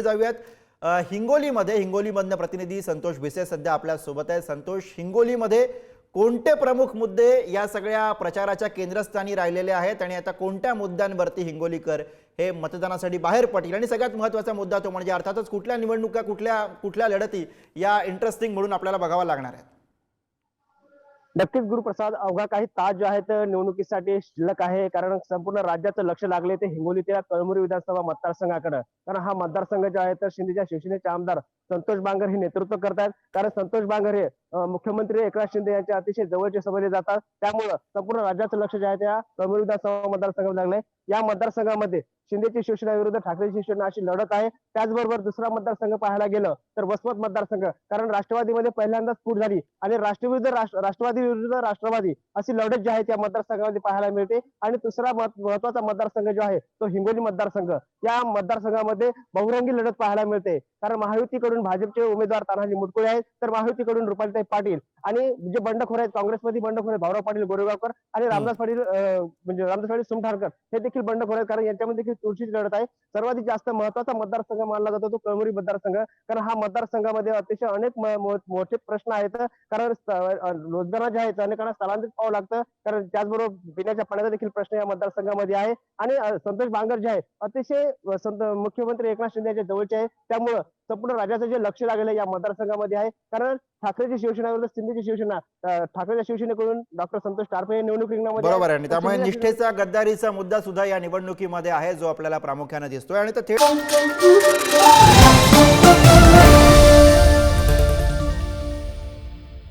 जाऊयात. हिंगोलीमध्ये हिंगोलीमधनं प्रतिनिधी संतोष भिसे सध्या आपल्यासोबत आहे संतोष हिंगोलीमध्ये कोणते प्रमुख मुद्दे या सगळ्या प्रचाराच्या केंद्रस्थानी राहिलेले आहेत आणि आता कोणत्या मुद्द्यांवरती हिंगोलीकर हे मतदानासाठी बाहेर पडतील? आणि सगळ्यात महत्त्वाचा मुद्दा तो म्हणजे अर्थातच कुठल्या निवडणुका कुठल्या कुठल्या लढती या इंटरेस्टिंग म्हणून आपल्याला बघावा लागणार आहेत. नक्कीच गुरुप्रसाद अवघा काही तास जे आहेत निवडणुकीसाठी शिल्लक आहे. कारण संपूर्ण राज्याचं लक्ष लागले ते हिंगोलीच्या कळमुरी विधानसभा मतदारसंघाकडे. कारण हा मतदारसंघ जो आहे तर शिंदेच्या शिवसेनेचे आमदार संतोष बांगर हे नेतृत्व करतात कारण संतोष बांगर हे मुख्यमंत्री एकनाथ शिंदे यांच्या अतिशय जवळचे समजले जातात. त्यामुळं संपूर्ण राज्याचं लक्ष जे आहे त्या कळमुरी विधानसभा मतदारसंघात लागलंय. या मतदारसंघामध्ये शिंदेची शिवसेना विरुद्ध ठाकरेची शिवसेना अशी लढत आहे. त्याचबरोबर दुसरा मतदारसंघ पाहायला गेलं तर वसमत मतदारसंघ कारण राष्ट्रवादीमध्ये पहिल्यांदाच फूट झाली. आणि राष्ट्रविरुद्ध राष्ट्र- राष्ट्रवादी विरुद्ध राष्ट्रवादी अशी लढत जी आहे त्या मतदारसंघामध्ये पाहायला मिळते. आणि दुसरा महत्त्वाचा मतदारसंघ जो आहे तो हिंगोली मतदारसंघ. या मतदारसंघामध्ये बहुरंगी लढत पाहायला मिळते. कारण महायुतीकडून भाजपचे उमेदवार तानाजी मुटकुळे आहेत. तर महायुतीकडून रुपालीताई पाटील आणि जे बंडखोर आहेत काँग्रेसमध्ये बंडखोर आहेत भाऊराव पाटील गोरेगावकर आणि रामदास पाटील म्हणजे रामदास पाटील सुमठारकर हे देखील बंडखोर आहेत. कारण यांच्यामध्ये देखील तुळशीची लढत आहे. सर्वाधिक जास्त महत्त्वाचा मतदारसंघ मानला जातो तो कळमुरी मतदारसंघ. कारण हा मतदारसंघामध्ये अतिशय अनेक मोठे प्रश्न आहेत. कारण स- अं, रोजगार जे आहेत अनेकांना स्थलांतरित व्हावं लागतं. कारण त्याचबरोबर पिण्याच्या पाण्याचा देखील प्रश्न या मतदारसंघामध्ये आहे. आणि संतोष बांगर जे आहे अतिशय मुख्यमंत्री एकनाथ शिंदे यांच्या जवळचे आहे. त्यामुळं संपूर्ण राज्याचं जे लक्ष लागलेलं आहे या मतदारसंघामध्ये आहे. कारण ठाकरेची शिवसेना विरुद्ध शिंदेची शिवसेना ठाकरेच्या शिवसेनेकडून डॉक्टर संतोष टारफे निवडणूक रिंगणामध्ये बरोबर आहे. त्यामुळे तर निष्ठेचा गद्दारीचा मुद्दा सुद्धा या निवडणुकीमध्ये आहे जो आपल्याला प्रामुख्याने दिसतोय. आणि तो थेट